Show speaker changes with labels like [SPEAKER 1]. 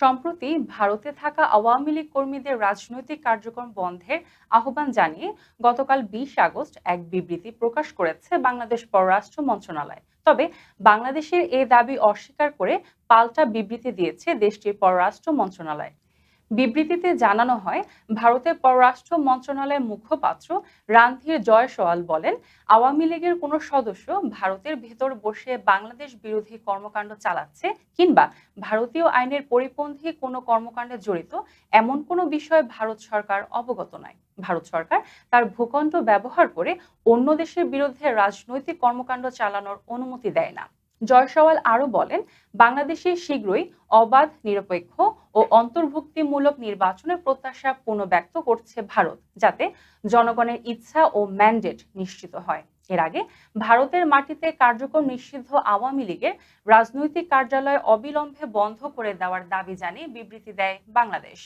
[SPEAKER 1] সম্প্রতি ভারতে থাকা আওয়ামী লীগ কর্মীদের রাজনৈতিক কার্যক্রম বন্ধের আহ্বান জানিয়ে গতকাল বিশ আগস্ট এক বিবৃতি প্রকাশ করেছে বাংলাদেশ পররাষ্ট্র মন্ত্রণালয়। তবে বাংলাদেশের এ দাবি অস্বীকার করে পাল্টা বিবৃতি দিয়েছে দেশটির পররাষ্ট্র মন্ত্রণালয়। বিবৃতিতে জানানো হয়, ভারতের পররাষ্ট্র মন্ত্রণালয়ের মুখপাত্র রানধীর জয়সওয়াল বলেন, আওয়ামী লীগের কোনো সদস্য ভারতের ভেতর বসে বাংলাদেশ বিরোধী কর্মকাণ্ড চালাচ্ছে কিংবা ভারতীয় আইনের পরিপন্থী কোনো কর্মকাণ্ডে জড়িত, এমন কোনো বিষয়ে ভারত সরকার অবগত নয় ভারত সরকার তার ভূখণ্ড ব্যবহার করে অন্য দেশের বিরুদ্ধে রাজনৈতিক কর্মকাণ্ড চালানোর অনুমতি দেয় না। জয়সওয়াল আরও বলেন, বাংলাদেশে শীঘ্রই অবাধ, নিরপেক্ষ ও অন্তর্ভুক্তিমূলক নির্বাচনের প্রত্যাশা পুনর্ব্যক্ত করছে ভারত, যাতে জনগণের ইচ্ছা ও ম্যান্ডেট নিশ্চিত হয়। এর আগে ভারতের মাটিতে কার্যক্রম নিষিদ্ধ আওয়ামী লীগের রাজনৈতিক কার্যালয় অবিলম্বে বন্ধ করে দেওয়ার দাবি জানিয়ে বিবৃতি দেয় বাংলাদেশ।